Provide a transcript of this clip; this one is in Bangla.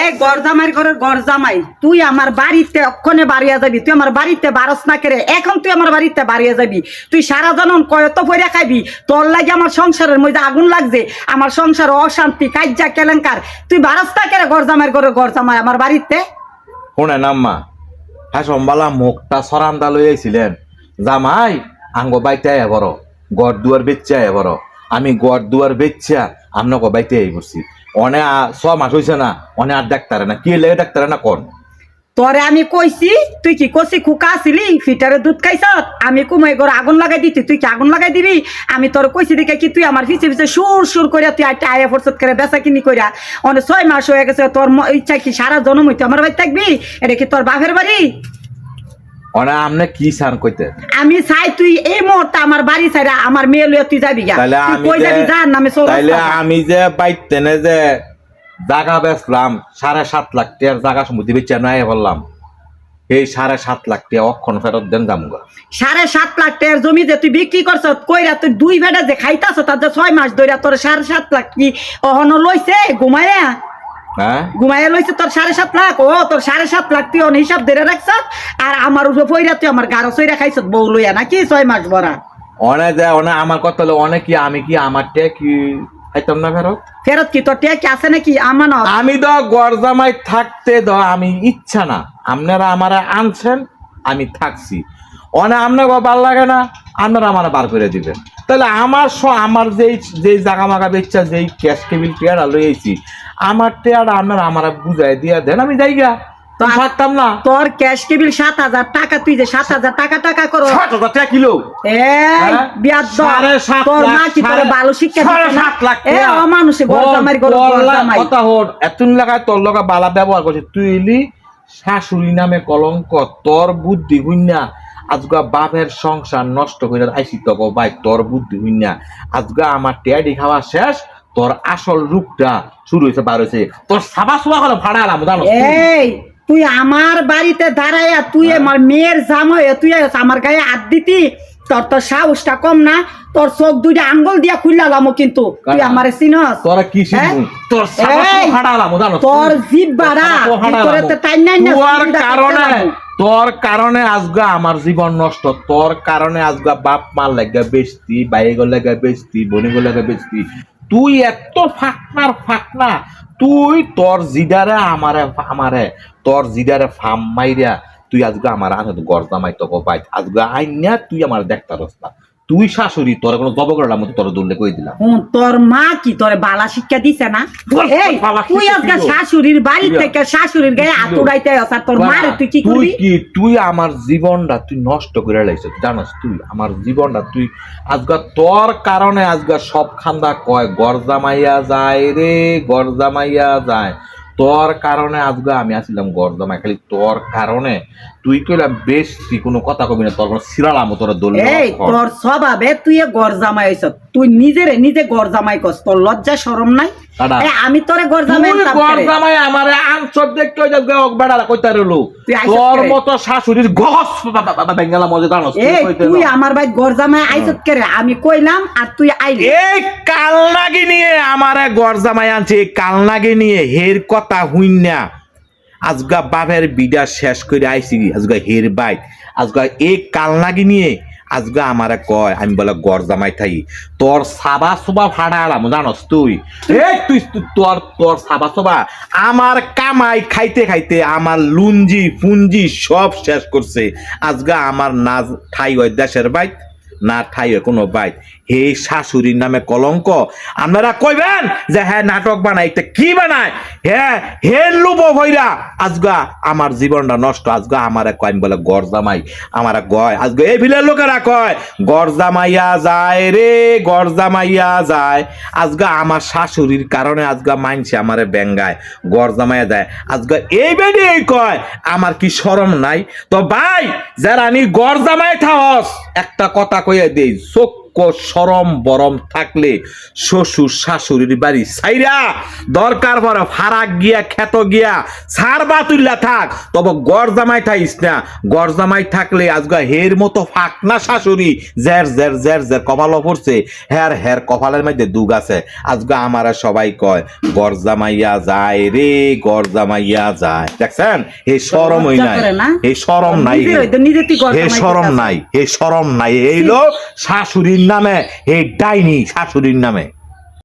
এ গরজামাই ঘরের গরজামাই তুই আমার বাড়িতে অক্ষণে বাড়িয়া যাবি, তুই আমার বাড়িতে বারস না করে এখন তুই আমার বাড়িতে বাড়িয়া যাবি। তুই সারা জনম কয়ত পয়রা খাবি তোর লাগে আমার সংসারের মধ্যে আগুন লাগছে, আমার সংসার অশান্তি কাজ্যা কেলেঙ্কার। তুই বারস না করে গরজামাই ঘরের গরজামাই আমার বাড়িতে? শুনেন আম্মা হ্যাঁ সম্বালা মুখটা সরান্দা লইয়াছিলেন জামাই, আঙ্গ বাইতে বড়, গড় দুয়ার আয় বড়। আমি গড় দুয়ার বেচছা আপনাকে বাইতে আই বসছি অনে ছ মাস হয়েছে না, অনে আর ডাক্তারে না। কি লেগে ডাক্তারে না কোন? তোরে আমি কইছি, তুই কি কষি খুকা আসিলি ফিটারে দুধ খাইছ? আমি কুমাই ঘর আগুন লাগাই দিতি, তুই কি আগুন লাগাই দিবি? আমি তোর কইছি দেখে কি তুই আমার পিছে পিছে সুর সুর করে তুই আটটা আয়া ফরসত করে বেচা কিনি কইরা। অনেক ছয় মাস হয়ে গেছে, তোর ইচ্ছা কি সারা জনম হইতে আমার বাড়ি থাকবি? এটা কি তোর বাপের বাড়ি? আপনি কি সান কইতে? আমি চাই তুই এই মুহূর্তে আমার বাড়ি ছাড়া আমার মেয়ে লইয়া তুই যাবি গা। তাহলে আমি কই যে যাবি জান আমি তাইলে আমি যে বাইতে নে যে জাগা বেচলাম সাড়ে সাত লাখ টাকার জাগা সমুদ্রে বেচে নাই বললাম এই সাড়ে সাত লাখ টাকা অক্ষণ ফেরত দেন জামুগা। সাড়ে সাত লাখ টাকার জমি যে তুই বিক্রি করছ কইরা তুই দুই বেটা যে খাইতাছ তার যে ছয় মাস ধরে তোর সাড়ে সাত লাখ কি অহন লইছে? ঘুমাইয়া হ্যাঁ ঘুমাইয়া লইছে তোর সাড়ে সাত লাখ। ও তোর সাড়ে সাত লাখ তুই অন হিসাব ধরে রাখছ আর আমার উপরে পইরা তুই আমার গাড়ো সইরা খাইছ বউ লইয়া নাকি ছয় মাস ভরা অনে যে অনে আমার কথা হলো অনেক কি আমি কি আমার কি খাইতাম না ফেরত? ফেরত কি তোর টিয়া কি আছে নাকি? আমি তো গরজামাই থাকতে দ আমি ইচ্ছা না। আপনারা আমারা আনছেন আমি থাকছি। অনে আপনার ভালো লাগে না আপনারা আমার বার করে দিবেন। তাহলে আমার স আমার যেই যেই জাগা মাগা বেচ্ছা যেই ক্যাশ টেবিল টেয়ারা লইয়েছি আমার টেয়ারা আপনারা আমার বুঝাই দিয়া দেন আমি যাই গা তো তা- না। তোর ক্যাশ কেবিল সাত হাজার টাকা তুই যে সাত হাজার টাকা টাকা করো। ষাট হাজার টাকা কিলো? হ্যাঁ? সাত তোর মা কি তোর ভালো শিক্ষা সাড়ে না? সাত লাখ এ। অমানুষে গরজামাই গরু তোর লা- গরজামাই কথা হন এতুন লাগায় তোর লগা বালা ব্যবহার করছে। তুই এলি শাশুড়ি নামে কলঙ্ক তোর বুদ্ধি হুইনা আজগা বাপের সংসার নষ্ট করে আইসি তক ভাই তোর বুদ্ধি হুইনা আজগা আমার টেয়াডি খাওয়া শেষ তোর আসল রূপটা শুরু হয়েছে বার হয়েছে। তোর সাবা সুবা হলো ভাড়া আলাম জানো? এই তুই আমার বাড়িতে দাঁড়াইয়া তুই হ্যাঁ। আমার মেয়ের জাম হয়ে তুই আমার গায়ে হাত দিতি তোর তোর সাহসটা কম না। তোর চোখ দুইটা আঙ্গুল দিয়া খুললাম কিন্তু। তুই? আমারে চিনস? তোরা কি হ্যাঁ? তোর সুবা ভাড়া আলাম জানো? তোর জিভ বাড়া তোর তোরে তো টাইম নাই না তোর কারণে তোর কারণে আজগা আমার জীবন নষ্ট। তোর কারণে আজগা বাপ মার লাগা বেচতি বাইগর লাগা বেচতি বনিগর লাগা বেচতি। তুই এত ফাঁকনার ফাঁকনা, তুই তোর জিদারে আমারে আমারে, তোর জিদারে ফাম মাইরা তুই আজকে আমার আনে গর্দা মাই তোকে পাই আজকে আইন তুই আমার দেখতে রস্তা তুই শাশুড়ি তোর কোনো করলাম মতো তোর দৌড়লে কই দিলাম? তোর মা কি তোরে বালা শিক্ষা দিছে না? এই তুই আজকে শাশুড়ির বাড়ি থেকে শাশুড়ির গায়ে হাত। উড়াইতে আস আর তোর মারে তুই কি তুই কি তুই আমার জীবনটা তুই নষ্ট করে লাইছ জানাস তুই আমার জীবনটা তুই আজগা তোর কারণে আজগা সব খান্দা কয় গরজামাইয়া যায় রে গরজামাইয়া যায়। তোর কারণে আজকে আমি আসিলাম গরজামাই খালি তোর কারণে তুই কইলাম বেশ তুই কোনো কথা কবি না তোর কোনো সিরালাম তোর দল এই তোর স্বভাবে তুই গড় জামাই হইছ। তুই নিজেরে নিজে গড় জামাই কস তোর লজ্জা শরম নাই? আমি তোরে গড় জামাই করে। গরজামাই আমারে আনসর দেখতে ওই যে বেড়া কইতা রইল। তুই আইসত তোর। মতো শাশুড়ির গস বেঙ্গালা মজা জানোস তুই আমার ভাই গড় জামাই আইছত করে? আমি কইলাম আর তুই আইলি। এই কালনাগি নিয়ে আমারে গরজামাই আনছে এই কালনাগি নিয়ে হের কথা হুইনা আজগা বাপের বিডা শেষ করে আইছি আজগা হের বাইক আজগা এই কালনাগি নিয়ে আজগা আমারে কয়, আমি বলে গরজামাই থাই, তোর সাবা সোবা ভাড়া আলাম, জানস তুই? তুই তুই- তোর তোর সাবা সোবা, আমার কামাই খাইতে খাইতে আমার লুঞ্জি পুঞ্জি সব শেষ করছে, আজগা আমার না ঠাই হয় দেশের বাইক না ঠাই হয় কোনো বাইক হে শাশুড়ির নামে কলঙ্ক, আপনারা কইবেন যে হ্যাঁ নাটক বানায় এটা কি বানায়? হ্যাঁ হে লুবো ভৈরা, আজগা আমার জীবনটা নষ্ট, আজগা আমারে কয়, আমি বলে গরজামাই আমারা গয় আজকে এই ভিলের লোকেরা কয় গরজামাইয়া যায় রে গরজামাইয়া যায়। আজগা আমার শাশুড়ির কারণে আজগা মানছে আমারে বেঙ্গায় গরজামাইয়া যায়। আজগা এই বেডি এই কয়, আমার কি শরম নাই? তো ভাই, যারা নি গরজামাই থাহস একটা কথা কইয়া দেই, চোখ সরম বরম থাকলে শ্বশুর শাশুড়ির বাড়ি সাইরা দরকার পরে ফারাক গিয়া খেত গিয়া সার বাতুল্লা থাক। তবে গড় জামাই থাইস না। গড় জামাই থাকলে আজগা হের মতো ফাঁক না শাশুড়ি। জের জের জের জের কপালও পড়ছে। হের হের কপালের মধ্যে দুগ আছে। আজগা আমারা সবাই কয় গড় জামাইয়া যায় রে গড় জামাইয়া যায়। দেখছেন? এই সরম হই নাই? এই সরম নাই হে। সরম নাই। হে সরম নাই। এইলো শাশুড়ির নামে হে ডাইনি শাশুড়ির নামে।